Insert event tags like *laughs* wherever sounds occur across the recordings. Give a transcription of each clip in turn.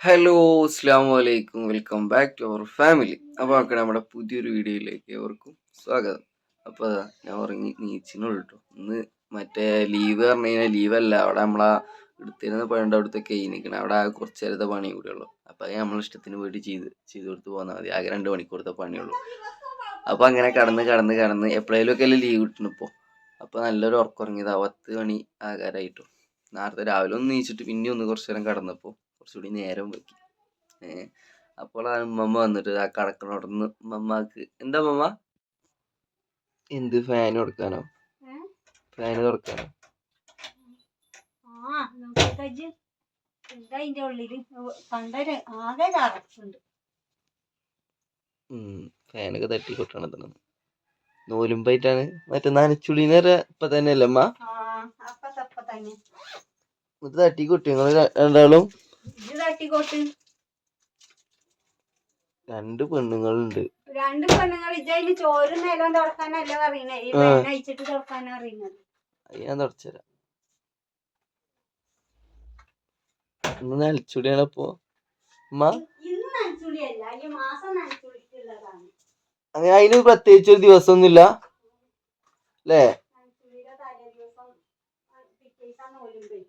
Hello അസ്സാം വലൈക്കും welcome back to our family അപ്പോൾ ഒക്കെ നമ്മുടെ പുതിയൊരു വീഡിയോയിലേക്ക് അവർക്കും സ്വാഗതം. അപ്പോൾ ഞാൻ ഉറങ്ങി നീച്ചിനുള്ളൂ കേട്ടോ ഇന്ന് മറ്റേ ലീവ് പറഞ്ഞു കഴിഞ്ഞാൽ ലീവല്ല അവിടെ നമ്മളാ എടുത്തിരുന്ന പണിയുടെ അവിടുത്തെ കഴിഞ്ഞിരിക്കണം അവിടെ ആകെ കുറച്ച് നേരത്തെ പണി കൂടെ ഉള്ളൂ. അപ്പോൾ അത് നമ്മളെ ഇഷ്ടത്തിന് വേണ്ടി ചെയ്ത് ചെയ്ത് കൊടുത്ത് പോന്നാൽ മതി. ആകെ രണ്ട് മണിക്കൂറത്തെ പണിയുള്ളൂ അപ്പോൾ അങ്ങനെ കടന്ന് കടന്ന് കടന്ന് എപ്പോഴേലും ഒക്കെ അല്ലേ ലീവ് കിട്ടണം ഇപ്പോൾ അപ്പോൾ നല്ലൊരു ഉറക്കുറങ്ങിയത് പത്ത് മണി ആകാരായിട്ടു നേരത്തെ രാവിലെ ഒന്ന് നീച്ചിട്ട് പിന്നെ ഒന്ന് കുറച്ച് നേരം കടന്നപ്പോൾ കുറച്ചുകൂടി നേരം വെക്കി. ഏ അപ്പോഴാണ് ഉമ്മമ്മ വന്നിട്ട് ആ കടക്കണോടന്ന് ഉമ്മമ്മക്ക് എന്താ ഉമ്മമ്മ? എന്ത് ഫാൻ കൊടുക്കാനോ? ഫാൻ തുറക്കാനോ? ഫാനൊക്കെ തട്ടി കൊട്ടണതാണ് നൂലുമ്പായിട്ടാണ്. മറ്റേ നനച്ചുള്ളി നേരെ ഇപ്പൊ തന്നെ അല്ലേ അമ്മ ആ അപ്പ തപ്പ തന്നെ. ഇത് തട്ടി കൊട്ടി. നിങ്ങൾ രണ്ടാളും ഇത് തട്ടിക്കോട്ട് രണ്ട് പെണ്ണുങ്ങളുണ്ട്. രണ്ട് പെണ്ണുങ്ങൾ ഇജയിൽ ചോരും നേരം തുറക്കാനല്ല പറയുന്നത് ഈ. പെണ്ണ അയച്ചിട്ട് തുറക്കാനാ ഞാൻ ഇന്ന് അപ്പൊ നനച്ചുളിക്കുള്ളതാണ് അങ്ങനെ അതിന് പ്രത്യേകിച്ച് ഒരു ദിവസം ഒന്നുമില്ല അല്ലേ നനച്ചുളിയുടെ തലേ ദിവസം പിറ്റേസം നോലുമ്പേ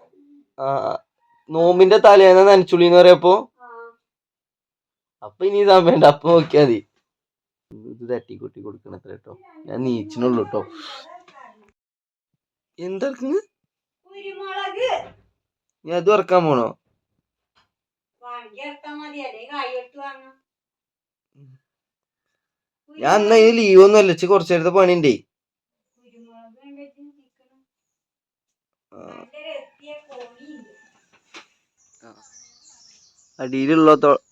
ആ ആ. നോമ്പിന്റെ തലേന്ന് നനച്ചുള്ളി എന്ന് പറയപ്പോ അപ്പൊ ഇനി സമയണ്ട അപ്പൊ നോക്കിയാ മതി. ഇത് തട്ടി കൊട്ടി കൊടുക്കണത്ര കേട്ടോ ഞാൻ നീച്ചിനുള്ളൂ കേട്ടോ എന്താക്കുന്നു കുരുമുളക്. ഞാൻ അത് ഇറക്കാൻ പോണോ? ഞാൻ അന്ന് അതിന് ലീവ് ഒന്നും അല്ലച്ച് കുറച്ചു നേരത്തെ പണിണ്ടേ കുരുമുളക് കണ്ടിട്ട് നിക്കണം ആ, നല്ല രത്തിയ കോഴിയുണ്ട്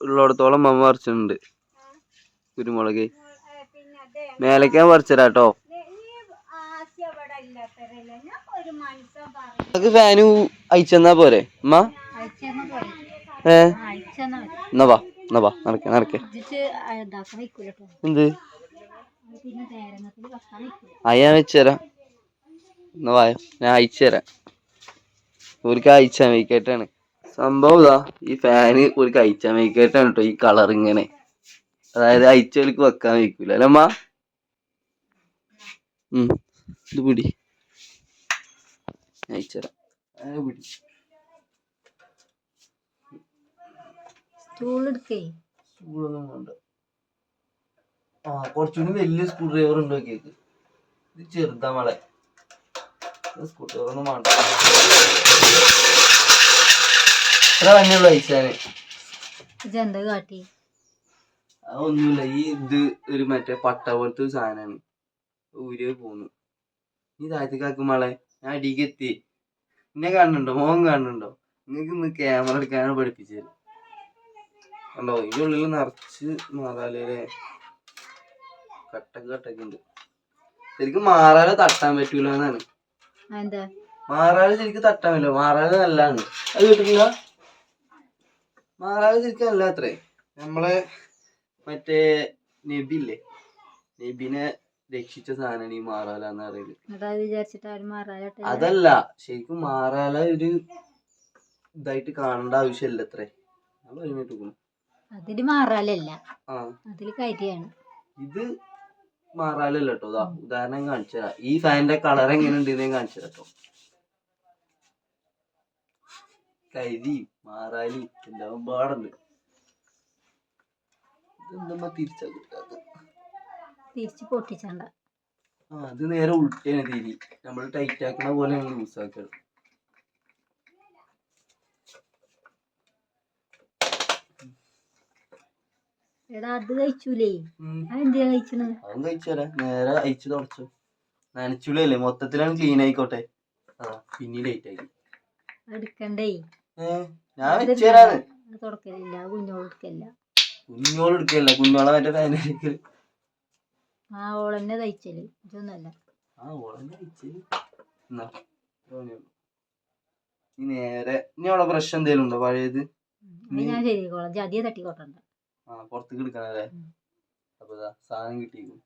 ഉള്ളിടത്തോളം മമ്മ പറിച്ചിട്ടുണ്ട്. കുരുമുളക്. മേലക്കാൻ പറിച്ചരാട്ടോ നമുക്ക് ഫാന് അയച്ചെന്നാ പോരെ? അമ്മ ഏ? അയച്ചെന്നാ എന്നാ വാ എന്നാ വാ നടക്കേ നടക്കേ. എന്ത്? ഞാൻ വെച്ചുതരാം എന്നാ വായോ ഞാൻ അയച്ചു തരാം ഓർക്ക് അയച്ചാൽ വയ്ക്കായിട്ടാണ് സംഭവം ഇതാ ഈ ഫാന് ഒരു കഴിച്ചാൻ വയ്ക്കായിട്ടാണ് കേട്ടോ ഈ കളർ ഇങ്ങനെ. അതായത് അയച്ചവർക്ക് വെക്കാൻ വയ്ക്കൂല അല്ലമ്മ അമ്മ ഇത് പിടി. അയച്ചുതരാം പിടി. സ്റ്റൂൾ എടുക്കേ? സ്കൂളൊന്നും വേണ്ട. ആ കുറച്ചുകൂടി വലിയ സ്ക്രൂ ഡ്രൈവർ ഉണ്ടോ കേക്ക് ഇത്. ചെറുതാ മളെ. സ്ക്രൂ ഡ്രൈവർ ഒന്നും വേണ്ട. എത്ര തന്നെയുള്ളു അയച്ചാന് ഇതെന്താ കാട്ടി? അതൊന്നുമില്ല ഈ ഇത് ഒരു മറ്റേ പട്ട പോലത്തെ ഒരു സാധനമാണ് ഊര് പോന്നു. നീ താഴത്തേക്കാക്ക് മളെ. ഞാൻ അടിക്ക് എത്തി. എന്നെ കാണുന്നുണ്ടോ? മോഹൻ കാണുന്നുണ്ടോ? നിങ്ങൾക്ക് ഇന്ന് ക്യാമറ എടുക്കാനാണ് പഠിപ്പിച്ചത്. കണ്ടോ? ഇതിന്റെ ഉള്ളിൽ നിറച്ച് മാറാലേ കട്ടൊക്കെ കട്ടൊക്കെ ഉണ്ട്. ശരിക്കും മാറാല തട്ടാൻ പറ്റൂല എന്നാണ് എന്താ മാറാല ശരിക്കും തട്ടാൻ പറ്റില്ല. മാറാല നല്ലതാണ്. അത് കേട്ടിട്ടില്ല മാറാല ശരിക്കും അല്ല അത്രേ. നമ്മളെ മറ്റേ നബി ഇല്ലേ നബിനെ രക്ഷിച്ച സാധനമാണ് ഈ മാറാല എന്ന് പറയുന്നത് അതല്ല ശരിക്കും മാറാല ഒരു ഇതായിട്ട് കാണേണ്ട ആവശ്യമില്ല അത്രേ. ഞാൻ പറഞ്ഞിട്ട് അതിൽ മാറാലല്ല. ആ. അതിൽ കരിയാണ് ഇത് മാറാലല്ല കേട്ടോ. ഉദാഹരണം കാണിച്ചു തരാം ഈ ഫാനിന്റെ കളർ എങ്ങനെ ഉണ്ട് ഞാൻ കാണിച്ചു തരാം കേട്ടോ. കരി മാറാലി എല്ലാം പാടുണ്ട്. ഇതെന്താ തിരിച്ചാ കിട്ടാത്ത തിരിച്ച് പൊട്ടിച്ചണ്ട. ആ ഇത് നേരെ ഉൾട്ടയാണ് തിരി. നമ്മൾ ടൈറ്റ് ആക്കണ പോലെ ലൂസ് ആക്കണം. എടാ അത് കഴിച്ചൂലേ. അതെന്തിനാ കഴിച്ചത് അതും നേരെ അയച്ചു തുടച്ചു. നനച്ചുള്ളിയല്ലേ? മൊത്തത്തിലാണ് ക്ലീൻ ആയിക്കോട്ടെ. ആ പിന്നെ ലേറ്റ് ആയി. എടുക്കണ്ടേ? ഞാൻ തുടക്കലില്ല കുഞ്ഞോളെ മറ്റേ ആ ഓളെന്നെ തയ്ച്ചൽ ഇതൊന്നല്ല ആ ഓളെന്നെ നേരെ ഇനി അവിടെ ബ്രഷ് എന്തേലും ഉണ്ടോ പഴയത്? ഞാൻ ശരിക്കോളാം ജതിയെ തട്ടിക്കോട്ടണ്ട ആ പുറത്തേക്ക് എടുക്കണല്ലേ അപ്പൊ സാധനം കിട്ടിയിരിക്കും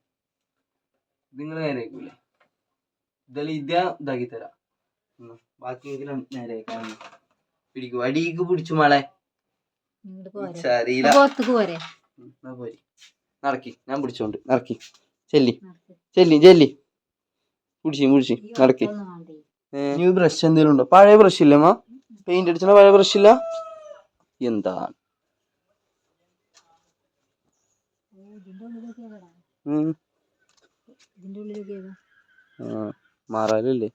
നിങ്ങൾ നേരെ ഇതെല്ലാം ഇതാ ഇതാക്കി തരാം ബാക്കി നേരെ ആക്കാൻ പിടിക്കും. അടിക്ക് പിടിച്ചു മോളെ. നടക്കി. ഞാൻ പിടിച്ചോണ്ട് നടക്കി. ചെല്ലി. ചെല്ലി ചെല്ലി. പിടിച്ചി പിടിച്ചി. നടക്കി. ന്യൂ ബ്രഷ് എന്തെങ്കിലും ഉണ്ടോ? പഴയ ബ്രഷ് ഇല്ലേ മാ? പെയിന്റ് അടിച്ച പഴയ ബ്രഷ് ഇല്ല? എന്താ? ഓ, ഇതിന്റെ ഉള്ളിലേക്ക് ഏതാടാ? ഉം. ഇതിന്റെ ഉള്ളിലേക്ക് ഏതാ? ആ, മാറാലല്ലേ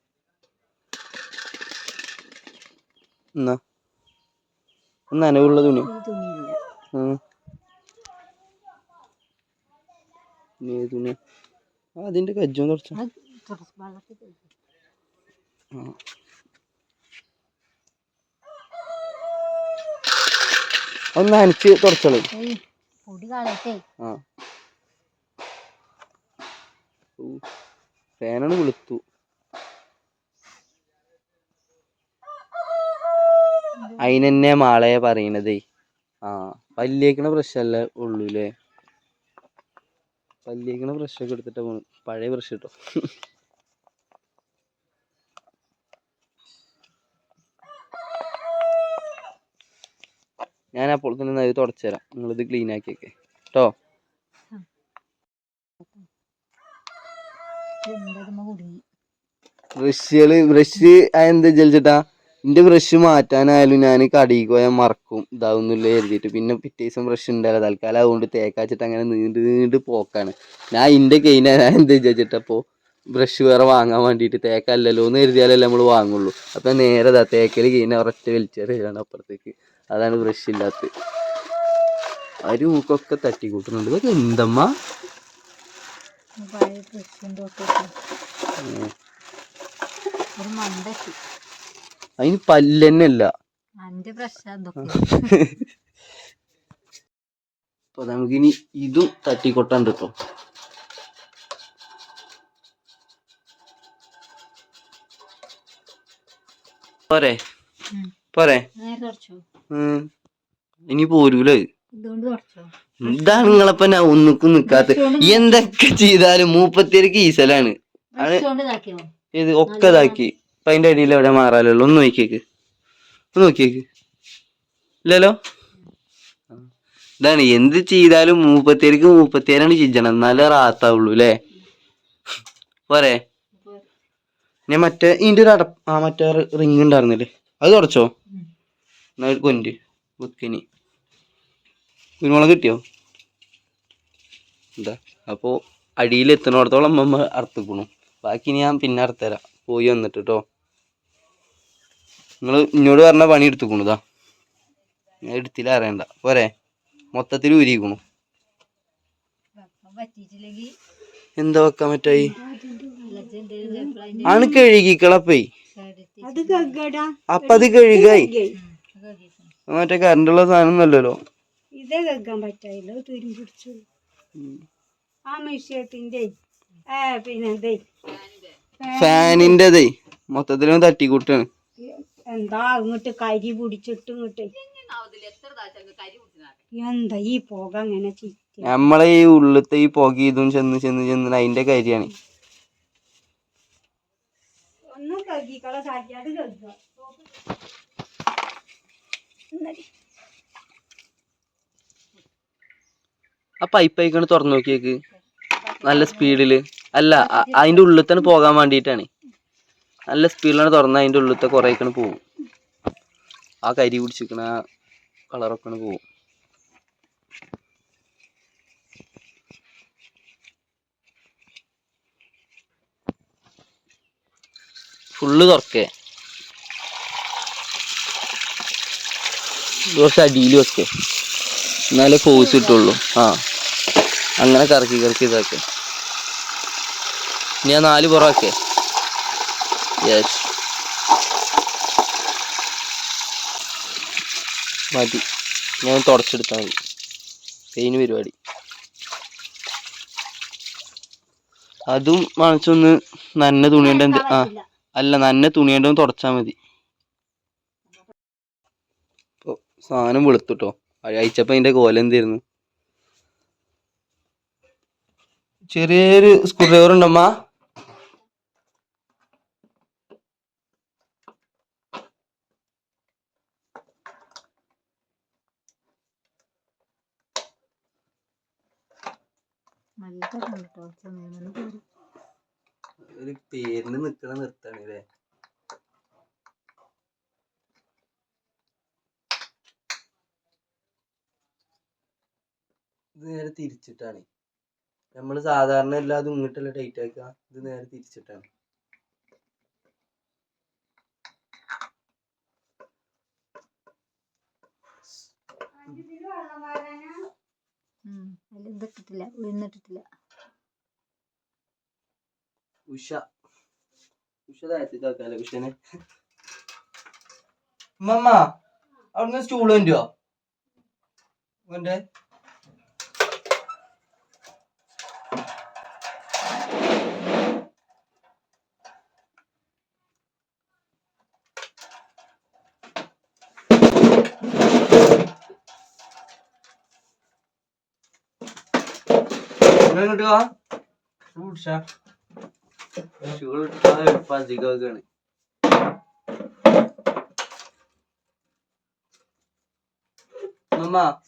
എന്നാ നനവുള്ള തുണി. തുണി അതിന്റെ കജ്ജം തുടച്ച്. ഒന്ന് അനച്ച് തുടച്ചോളൂ. ഫാനാണ് വെളുത്തു. അതിനെന്നെ മാളയെ പറയണതേ. ആ പല്ലിയേക്കണ ബ്രഷല്ലേ ഉള്ളൂല്ലേ? പല്ലിയേക്കണ ബ്രഷൊക്കെ എടുത്തിട്ട് പോണു. പഴയ ബ്രഷ് കിട്ടും ഞാൻ അപ്പോൾ തന്നെ അത് തുടച്ചു തരാം നിങ്ങളിത് ക്ലീൻ ആക്കിയൊക്കെ. കേട്ടോ ബ്രഷുകൾ ബ്രഷ് എന്താ ജലിച്ചിട്ടാ? എന്റെ ബ്രഷ് മാറ്റാനായാലും ഞാൻ കടയിൽ പോയാൽ മറക്കും. ഇതാവുന്നില്ല എഴുതിയിട്ട്. പിന്നെ പിറ്റേ ദിവസം ബ്രഷ് ഉണ്ടാവില്ല തൽക്കാലം അതുകൊണ്ട് തേക്കാച്ചിട്ട് അങ്ങനെ നീണ്ട് നീണ്ട് പോക്കാണ്. ഞാൻ എന്റെ കൈന ഞാൻ എന്താ വിചാരിച്ചിട്ടപ്പോൾ ബ്രഷ് വേറെ വാങ്ങാൻ വേണ്ടിയിട്ട് തേക്കല്ലല്ലോ എന്ന് എഴുതിയാലല്ലേ നമ്മൾ വാങ്ങുള്ളൂ. അപ്പൊ നേരെ ഇതാ തേക്കൽ കഴിഞ്ഞാൽ ഒരൊറ്റ വലിച്ചെറിയാണ് അപ്പുറത്തേക്ക്. അതാണ് ബ്രഷ് ഇല്ലാത്ത അരി മൂക്കൊക്കെ തട്ടിക്കൂട്ടുന്നുണ്ട്. ഇതൊക്കെ എന്തമ്മ? ഒരു മണ്ടത്തി അതിന് പല്ലെന്നല്ല. *laughs* അപ്പൊ നമുക്കിനി ഇതും തട്ടിക്കൊട്ടാണ്ട് കേട്ടോ പോരെ. പോരെ. ഇനി പോരൂലേ? ഇതാണ് നിങ്ങളപ്പ ഞാൻ ഒന്നിക്കും നിക്കാത്ത എന്തൊക്കെ ചെയ്താലും മൂപ്പത്തിയർക്ക് ഈസലാണ്. ഇത് ഒക്കെ ഇതാക്കി. അപ്പൊ അതിന്റെ അടിയിൽ എവിടെ മാറാലല്ലോ ഒന്ന് നോക്കിയേക്ക്. ഒന്ന് നോക്കിയേക്ക്. ഇല്ലല്ലോ? ഇതാണ്. എന്ത് ചെയ്താലും മൂപ്പത്തിയർക്ക് മൂപ്പത്തേരാണ് ചിജണം എന്നാലേ റാത്താവുള്ളൂ അല്ലേ പോരെ. ഞാൻ മറ്റേ ഇതിന്റെ ഒരു അടപ്പ് ആ മറ്റേ റിങ് ഉണ്ടായിരുന്നില്ലേ? അത് തുടച്ചോ. എന്നാ ഒരു കൊഞ്ച് ബുക്കിനി. കുരുമുളക് കിട്ടിയോ? എന്താ? അപ്പോ അടിയിൽ എത്തുന്നിടത്തോളം അമ്മ അറുത്തുക്കണു ബാക്കി ഞാൻ പിന്നെ അറുത്തരാം. പോയി വന്നിട്ട് കേട്ടോ നിങ്ങൾ ഇന്നോട് പറഞ്ഞ പണി എടുത്തുക്കണുതാ ഞാൻ എടുത്തില്ല അറിയണ്ട. പോരെ. മൊത്തത്തിൽ ഉരിക്കണു എന്താ വെക്കാൻ പറ്റായി? ആണ് കഴുകിക്കളപ്പേ അപ്പത് അപ്പൊ അത് കഴുകായി. മറ്റേ കറണ്ടുള്ള സാധനം നല്ലല്ലോ ഇതേ ഗഗാൻ പറ്റായില്ല. തുരും പിടിച്ചു. ആ മിഷ്യത്തിന്റെ പിന്നെ ഫാനിന്റെതേ. മൊത്തത്തിലും തട്ടിക്കൂട്ടാണ്. എന്താ ഇങ്ങോട്ട് കരി പിടിച്ചിട്ട് ഇങ്ങോട്ട്? എന്താ ഈ പുക അങ്ങനെ നമ്മളെ ഈ ഉള്ളിലത്തെ ഈ പുക ഇതും ചെന്ന് ചെന്ന് ചെന്ന് അതിന്റെ കാര്യമാണ്. ഒന്നും കഴുകിക്കള സാറ്റിയാത് കഴുകുക. ആ പൈപ്പ് ആയിക്കാണ് തുറന്നു നോക്കിയേക്ക്. നല്ല സ്പീഡിൽ അല്ല അതിന്റെ ഉള്ളിൽ തന്നെ പോകാൻ വേണ്ടിയിട്ടാണ്. നല്ല സ്പീഡിലാണ് തുറന്ന അതിന്റെ ഉള്ളിലത്തെ കുറേക്കാണ് പോവും. ആ കരി പിടിച്ചിരിക്കണ കളറൊക്കെ പോവും. ഫുള്ള് തുറക്കേ. കുറച്ച് അടിയിൽ വെക്കേ. എന്നാലേ ഫോഴ്സ് കിട്ടുള്ളൂ. ആ. അങ്ങനെ കറക്കി കറക്കി ഇതാക്കെ. ഞാൻ നാല് പുറമാക്കേ യെസ് മതി. ഞാൻ തുടച്ചെടുത്താൽ മതി. പെയിന് പരിപാടി. അതും മണച്ചൊന്ന് നന്ന തുണിയുണ്ട് ആ അല്ല നന്ന തുണിയുണ്ട് തുടച്ചാൽ മതി. ഇപ്പോൾ സാധനം വെളുത്തുട്ടോ. അയച്ചപ്പോ അതിന്റെ കോല എന്തായിരുന്നു? ചെറിയൊരു സ്ക്രൂ ഡ്രൈവർ ഉണ്ടമ്മ. നല്ല കേട്ടോ പോരും. ഒരു പേരിന് നിക്കണ നിർത്താണ് അല്ലേ ഇത് നേരെ തിരിച്ചിട്ടാണ്. നമ്മൾ സാധാരണ എല്ലാതും ഇങ്ങോട്ടല്ല ടൈറ്റ് ആക്കുക. ഇത് നേരെ തിരിച്ചിട്ടാണ്. അതിൽ ഇതിട്ടിട്ടില്ല ഉഴുന്നിട്ടിട്ടില്ല. ഉഷ. ഉഷ താഴ്ത്തിട്ടാക്കാലോ ഉഷനെ. മമ്മ അവിടുന്ന് സ്റ്റൂൾ ഓന്റെ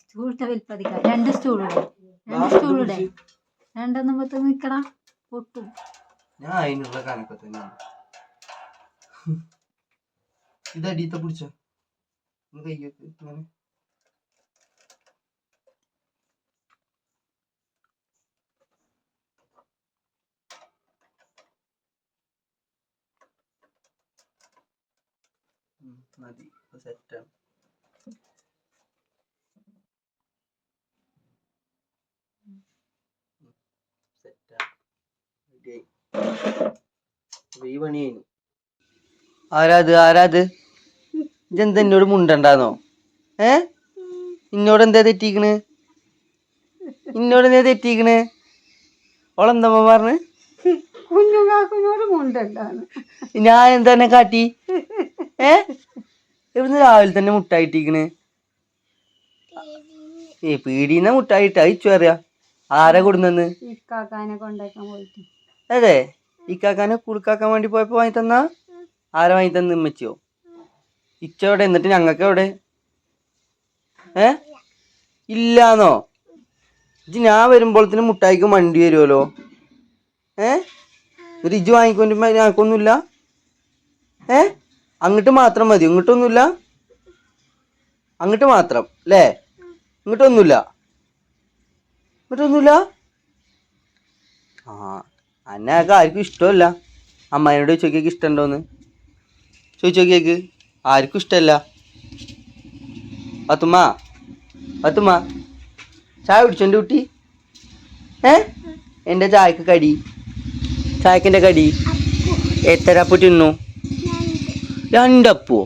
ഷുഗർ വലിപ്പതിക്ക രണ്ട് സ്റ്റൂളുടെ. രണ്ട്. രണ്ടെണ്ണം പത്ത് നിക്കടാ പൊട്ടും. ഞാൻ അതിനുള്ള കണക്ക് തന്നെയാണ് ഇത് അടിയത്തെ പിടിച്ചോ. കയ്യൊക്കെ ഇങ്ങനെ. മതി. ഇപ്പൊ സെറ്റാണ് ആരാത് ആരാത് ഇതെന്താ എന്നോട് മുണ്ടണ്ടാന്നോ? ഏ? ഇന്നോട് എന്താ തെറ്റിക്കണ്? ഇന്നോട് എന്താ തെറ്റിക്കണ്? ഓളെന്താ പറഞ്ഞ്? കുഞ്ഞുങ്ങാക്കുനോട് മുണ്ടണ്ടാന്ന്. ഞാൻ എന്താ കാട്ടി? ഏ? ഇവിടുന്ന് രാവിലെ തന്നെ മുട്ടായിട്ടിരിക്കണ്. ഏ പീടിന്ന മുട്ടായിട്ട് അയച്ചു അറിയാ ആരാ കൊടുന്നെന്ന്? കൊണ്ടേക്കാൻ പോയിട്ട്. അതെ ഇക്കാക്കാനെ കുറുക്കാക്കാൻ വേണ്ടി പോയപ്പോ വാങ്ങി തന്നാ ആരാ വാങ്ങി തന്ന ഉമ്മച്ചിയോ? ഇച്ച എവിടെ എന്നിട്ട് ഞങ്ങൾക്ക് എവിടെ ഏ? ഇല്ലാന്നോ? ഇജ്ജ് ഞാൻ വരുമ്പോഴത്തേന് മുട്ടായിക്ക് വണ്ടി വരുമല്ലോ ഏ? എന്നിട്ട് ഇജ്ജ് വാങ്ങിക്കൊണ്ടിരുമ്പോ ഞങ്ങൾക്കൊന്നുമില്ല? ഏ? അങ്ങോട്ട് മാത്രം മതി. ഇങ്ങോട്ടൊന്നുമില്ല. അങ്ങോട്ട് മാത്രം അല്ലേ? ഇങ്ങോട്ടൊന്നുമില്ല. ഇങ്ങോട്ടൊന്നുമില്ല? ആ അന്നൊക്കെ ആർക്കും ഇഷ്ടമല്ല. അമ്മായിനോട് ചോദിക്കേക്ക് ഇഷ്ടമുണ്ടോന്ന്. ചോദിച്ചു നോക്കിയേക്ക്. ആർക്കും ഇഷ്ടമല്ല. പത്തുമ്മ പത്തുമ്മ ചായ കുടിച്ചോണ്ട് കുട്ടി? ഏ? എന്റെ ചായക്ക് കടി. ചായക്കിന്റെ കടി? എത്ര അപ്പ് തിന്നു? രണ്ടപ്പോ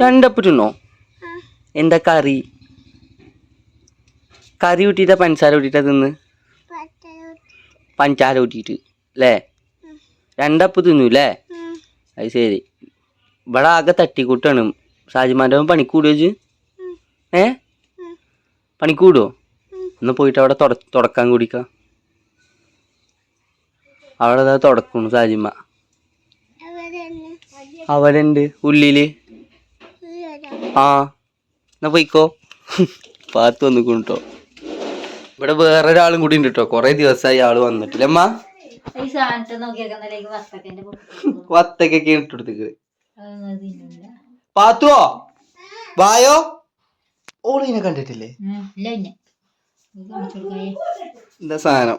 രണ്ടപ്പ് തിന്നോ എന്താ കറി? കറി കൂട്ടിയിട്ടാ പഞ്ചസാര കൂട്ടിയിട്ടാ തിന്ന്? പഞ്ചാര കൂട്ടിയിട്ട് അല്ലേ രണ്ടപ്പ് തിന്നു അല്ലേ അത് ശരി. ഇവിടെ ആകെ തട്ടിക്കൂട്ടാണ്. ഷാജിമാന്റെ പണിക്കൂടുക വെച്ച് ഏ? പണിക്കൂടുവോ ഒന്ന് പോയിട്ട് അവിടെ തുട തുടക്കാൻ കൂടിക്ക. അവിടെ തുടക്കുന്നു ഷാജിമ്മ. അവരുണ്ട് ഉള്ളിൽ. ആ. എന്നാ പോയിക്കോ. പാത്ത് വന്നിക്കും കേട്ടോ ഇവിടെ വേറൊരാളും കൂടി ഉണ്ട് കേട്ടോ കൊറേ ദിവസമായി ആൾ വന്നിട്ടില്ല. അമ്മ. വത്തക്കൊക്കെ ഇട്ടെടുത്തേക്ക് പാത്തുവോ? വായോ? ഓളിനെ കണ്ടിട്ടില്ലേ? എന്താ സാധനം?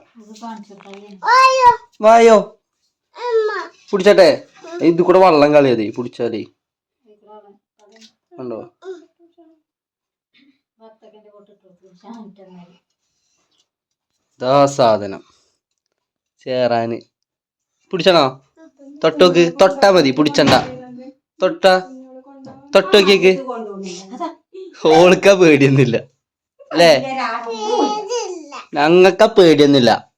വായോ. പിടിച്ചട്ടെ ഇത് കൂടെ വള്ളം കളിയതേ പിടിച്ചാലേ ശാന്തെന്നാൽ ഇതാ സാധനം. ചേറാന്. പിടിച്ചണോ? തൊട്ടോക്ക് തൊട്ടാ മതി പിടിച്ചണ്ട. തൊട്ട. തൊട്ടോക്കിയേക്ക് ഓൾക്ക പേടിയൊന്നുമില്ല. അല്ലേ? ഞങ്ങക്ക പേടിയൊന്നുമില്ല.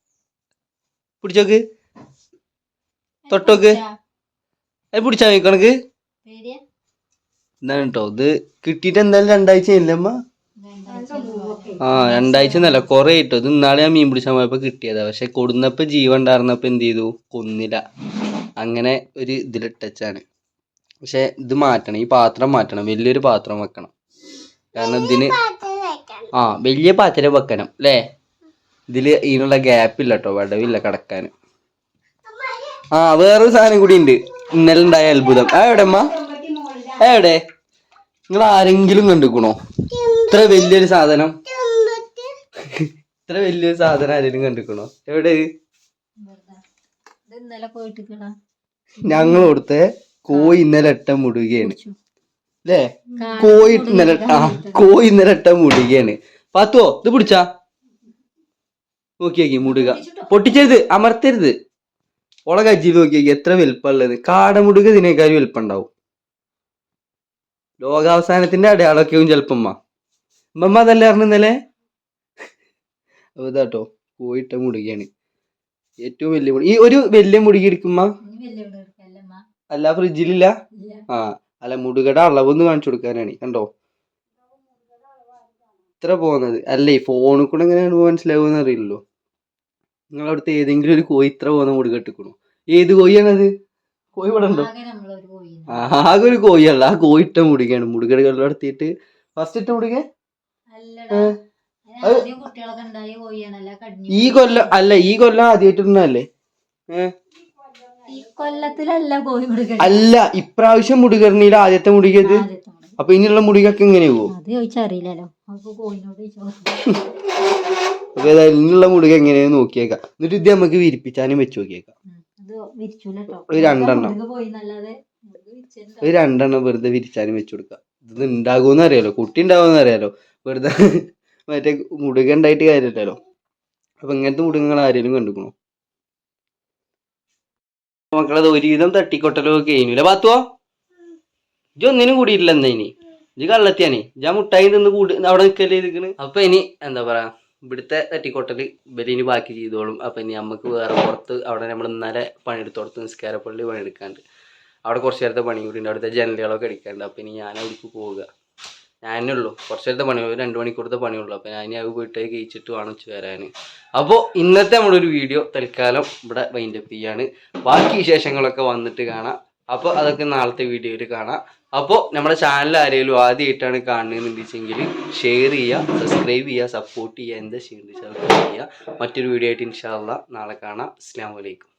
പിടിച്ചോക്ക്. തൊട്ടോക്ക് അത് പിടിച്ചാ കണക്ക്. എന്താണ് കേട്ടോ ഇത് കിട്ടിയിട്ട് എന്തായാലും രണ്ടാഴ്ച ഇല്ലമ്മ അമ്മ? ആ രണ്ടാഴ്ച എന്നല്ല കൊറേ ആയിട്ടോ. ഇത് ഇന്നാളെ ഞാൻ മീൻ പിടിച്ചാൽ പോയപ്പോ കിട്ടിയതാ. പക്ഷെ കൊടുന്നപ്പോ ജീവൻ ഉണ്ടായിരുന്നപ്പോ എന്ത് ചെയ്തു? കൊന്നില്ല. അങ്ങനെ ഒരു ഇതിലിട്ടച്ചാണ്. പക്ഷെ ഇത് മാറ്റണം. ഈ പാത്രം മാറ്റണം. വലിയൊരു പാത്രം വെക്കണം. കാരണം ഇതിന് ആ വലിയ പാത്രം വെക്കണം അല്ലേ? ഇതിൽ ഇതിനുള്ള ഗ്യാപ്പ് ഇല്ല കേട്ടോ വടവില്ല കടക്കാൻ. ആ വേറൊരു സാധനം കൂടി ഉണ്ട്. ഇന്നലെ ഉണ്ടായ അത്ഭുതം. ആ എവിടെ അമ്മ എവിടെ? നിങ്ങൾ ആരെങ്കിലും കണ്ടുക്കണോ? ഇത്ര വലിയൊരു സാധനം. ഇത്ര വലിയൊരു സാധനം ആരെങ്കിലും കണ്ടുക്കണോ? എവിടെ? ഞങ്ങൾ കൊടുത്ത കോഴി ഇന്നലെ ഇട്ട മുടുകയാണ്. അല്ലേ? കോഴി ഇന്നലെ ആ കോഴി ഇന്നലെ ഇട്ട മുടുകയാണ്. പാത്തുവോ ഇത് പിടിച്ചാ? നോക്കി നോക്കി മുടുക. പൊട്ടിച്ചരുത് അമർത്തരുത്. ഓളെ കജ്ജിൽ നോക്കി എത്ര വലുപ്പമുള്ളത്. കാടമുടുക ഇതിനേക്കാൾ വലുപ്പം ഉണ്ടാവും ലോകാവസാനത്തിന്റെ അടയാളൊക്കെയും ചെലപ്പം ഉമ്മമ്മ അതല്ല പറഞ്ഞു ഇന്നലെ? അപ്പൊ ഇതാട്ടോ കോയിട്ട മുടുകയാണ്. ഏറ്റവും വലിയ മുടി. ഈ ഒരു വലിയ മുടുകി എടുക്കുമ്മ അല്ല ഫ്രിഡ്ജിലില്ല? ആ അല്ല മുടുകയുടെ അളവൊന്ന് കാണിച്ചു കൊടുക്കാനാണ്. കണ്ടോ? ഇത്ര പോകുന്നത് അല്ലേ ഫോണിൽ കൂടെ എങ്ങനെയാണ് മനസ്സിലാവുമെന്ന് അറിയില്ലല്ലോ നിങ്ങളവിടുത്തെ ഏതെങ്കിലും ഒരു കോഴി ഇത്ര പോകുന്ന മുടി കെട്ടിക്കണു. ഏത് കോഴിയാണത് കോഴി ഇവിടെ ഉണ്ടോ? ആകെ ഒരു കോഴിയല്ല ആ കോഴി ഇട്ട മുടികയാണ് മുടുകയുടെ കല്ലെടുത്തിട്ട് ഫസ്റ്റ് ഇട്ട മുടികെ ഈ കൊല്ലം അല്ല ഈ കൊല്ലം ആദ്യമായിട്ടിരുന്നല്ലേ അല്ല ഇപ്രാവശ്യം മുടുകർണിയിൽ ആദ്യത്തെ മുടികത് അപ്പൊ ഇനിയുള്ള മുടികൊക്കെ എങ്ങനെയാവോ പോകും അത് ചോദിച്ചറിയില്ലല്ലോ കോഴിനോട് ചോദിച്ചോ *laughs* അപ്പൊ ഏതായാലും ഇനിയുള്ള മുടുക നോക്കിയേക്കാം. എന്നിട്ട് ഇത് നമുക്ക് വിരിപ്പിച്ചാനും വെച്ച് നോക്കിയേക്കാം. ഒരു രണ്ടെണ്ണം. ഒരു രണ്ടെണ്ണം വെറുതെ വിരിച്ചാനും വെച്ച് കൊടുക്കാം. ഇത് ഉണ്ടാകുമെന്ന് അറിയാലോ കുട്ടി ഉണ്ടാകുമെന്ന് അറിയാലോ. വെറുതെ *laughs* മറ്റേ മുടുക ഉണ്ടായിട്ട് കാര്യമില്ലല്ലോ അപ്പൊ ഇങ്ങനത്തെ മുടുകങ്ങൾ ആരെങ്കിലും കണ്ടുക്കണോ? മക്കളത് ഒരുവിധം തട്ടിക്കൊട്ടലോ കഴിഞ്ഞില്ല പാത്തുവോ ഇജ് ഒന്നിനും കൂടിയിട്ടില്ല എന്നാ ഇനി. ഇജ് കള്ളത്തിയാണേ. ഇജ് ആ മുട്ടായി നിന്ന് കൂടി അവിടെ നിൽക്കല്ലേ ഇരിക്കണ്. അപ്പൊ ഇനി എന്താ പറയാ? ഇവിടുത്തെ തട്ടിക്കൊട്ടൽ ഇവർ ഇനി ബാക്കി ചെയ്തോളും. അപ്പം ഇനി നമുക്ക് വേറെ പുറത്ത് അവിടെ നമ്മൾ ഇന്നലെ പണിയെടുത്തോടത്ത് നിസ്കാരപ്പള്ളി പണിയെടുക്കാണ്ട് അവിടെ കുറച്ച് നേരത്തെ പണി കൂടി ഉണ്ട് അവിടുത്തെ ജനലുകളൊക്കെ അടിക്കാണ്ട്. അപ്പം ഇനി ഞാൻ അവിടേക്ക് പോവുക. ഞാനേ ഉള്ളൂ. കുറച്ച് നേരത്തെ പണി ഒരു രണ്ട് മണിക്കൂറത്തെ പണിയുള്ളൂ. അപ്പം ഞാൻ ഇനി അത് വീട്ടിൽ കഴിച്ചിട്ട് വേണം വരാൻ അപ്പോൾ ഇന്നത്തെ നമ്മളൊരു വീഡിയോ തൽക്കാലം ഇവിടെ വൈൻഡപ്പ് ചെയ്യാണ്. ബാക്കി വിശേഷങ്ങളൊക്കെ വന്നിട്ട് കാണാം. അപ്പോൾ അതൊക്കെ നാളത്തെ വീഡിയോയിൽ കാണാം. അപ്പോൾ നമ്മുടെ ചാനൽ ആരെങ്കിലും ആദ്യമായിട്ടാണ് കാണുന്നതെന്ന് വെച്ചെങ്കിൽ ഷെയർ ചെയ്യുക സബ്സ്ക്രൈബ് ചെയ്യുക സപ്പോർട്ട് ചെയ്യുക എന്താ ചെയ്യുന്നത് ചെയ്യുക മറ്റൊരു വീഡിയോ ആയിട്ട് ഇൻഷാല്ല നാളെ കാണാം. അസ്സാം വലൈക്കും